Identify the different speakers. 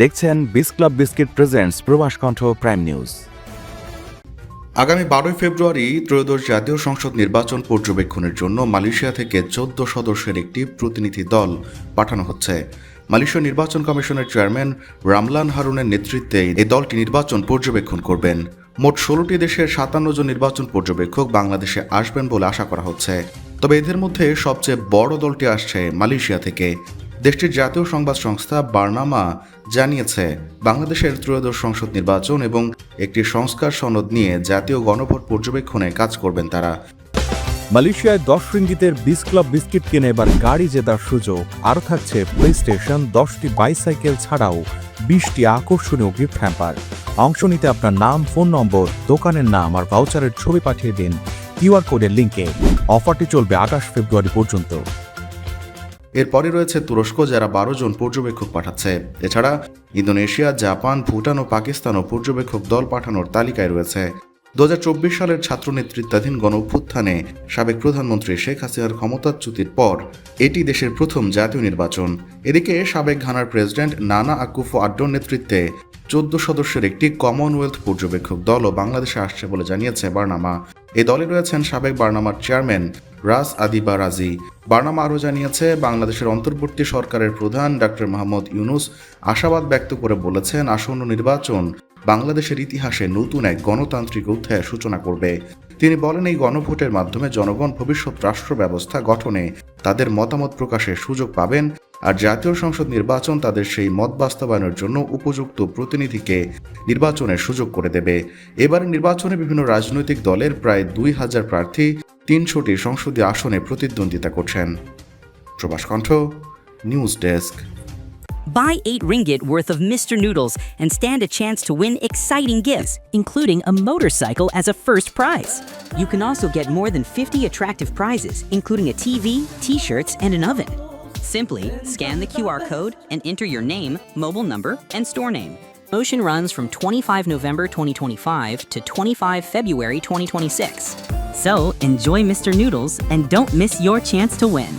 Speaker 1: দেখছেন বিস club biscuit presents প্রবাস কণ্ঠ প্রাইম নিউজ।
Speaker 2: আগামী বারোই ফেব্রুয়ারি ত্রয়োদশ জাতীয় সংসদ নির্বাচন পর্যবেক্ষণের জন্য মালয়েশিয়া থেকে চোদ্দ সদস্যের একটি প্রতিনিধি দল পাঠানো হচ্ছে। মালয়েশিয়া নির্বাচন কমিশনের চেয়ারম্যান রামলান হারুনের নেতৃত্বে এই দলটি নির্বাচন পর্যবেক্ষণ করবেন। মোট ষোলোটি দেশের সাতান্ন জন নির্বাচন পর্যবেক্ষক বাংলাদেশে আসবেন বলে আশা করা হচ্ছে। তবে এদের মধ্যে সবচেয়ে বড় দলটি আসছে মালয়েশিয়া থেকে। দেশটির জাতীয় সংবাদ সংস্থা বার্নামা জানিয়েছে, বাংলাদেশের ত্রয়োদশ সংসদ নির্বাচন এবং একটি সংস্কার সনদ নিয়ে জাতীয় গণভোট পর্যবেক্ষণে কাজ করবেন তারা।
Speaker 1: মালয়েশিয়ায় দশ রিঙ্গিতের বিস ক্লাব বিস্কিট কিনে এবার গাড়ি জেতার সুযোগ। আরও থাকছে প্লে স্টেশন দশটি বাইসাইকেল ছাড়াও বিশটি আকর্ষণীয় গিফট হ্যাম্পার অংশ নিতে আপনার নাম ফোন নম্বর দোকানের নাম আর ভাউচারের ছবি পাঠিয়ে দিন। কিউআর কোডের লিঙ্কে অফারটি চলবে আঠাশ ফেব্রুয়ারি পর্যন্ত।
Speaker 2: এরপরে রয়েছে তুরস্ক, যারা বারো জন পর্যবেক্ষক পাঠাচ্ছে। এছাড়া ইন্দোনেশিয়া, জাপান, ভুটান ও পাকিস্তানও পর্যবেক্ষক দল পাঠানোর তালিকায় রয়েছে। দুহাজার চব্বিশ সালের ছাত্র নেতৃত্বাধীন গণ অভ্যুত্থানে সাবেক প্রধানমন্ত্রী শেখ হাসিনার ক্ষমতাচ্যুতির পর এটি দেশের প্রথম জাতীয় নির্বাচন। এদিকে সাবেক ঘানার প্রেসিডেন্ট নানা আকুফো আড্ডোর নেতৃত্বে চোদ্দ সদস্যের একটি কমনওয়েলথ পর্যবেক্ষক দলও বাংলাদেশে আসছে বলে জানিয়েছে বার্নামা। এই দলে রয়েছেন সাবেক বার্নামার চেয়ারম্যান রাস আদিবা রাজি বার্নামা আরও জানিয়েছে, বাংলাদেশের অন্তর্বর্তী সরকারের প্রধান ডক্টর মোহাম্মদ ইউনুস আশাবাদ ব্যক্ত করে বলেছেন, আসন্ন নির্বাচন বাংলাদেশের ইতিহাসে নতুন এক গণতান্ত্রিক অধ্যায়ের সূচনা করবে। তিনি বলেন, এই গণভোটের মাধ্যমে জনগণ ভবিষ্যৎ রাষ্ট্র ব্যবস্থা গঠনে তাদের মতামত প্রকাশের সুযোগ পাবেন আর জাতীয় সংসদ নির্বাচন তাদের সেই মত বাস্তবায়নের জন্য উপযুক্ত প্রতিনিধিকে নির্বাচনের সুযোগ করে দেবে। এবারের নির্বাচনে বিভিন্ন রাজনৈতিক দলের প্রায় দুই হাজার প্রার্থী তিনশোটি সংসদীয় আসনে প্রতিদ্বন্দ্বিতা করছেন Probash Kantha news desk
Speaker 3: Buy 8 ringgit worth of Mr. Noodles and stand a chance to win exciting gifts, including a motorcycle as a first prize. You can also get more than 50 attractive prizes, including a TV, t shirts, and an oven. Simply scan the QR code and enter your name, mobile number, and store name. Motion runs from 25 November 2025 to 25 February 2026. So enjoy Mr. Noodles and don't miss your chance to win.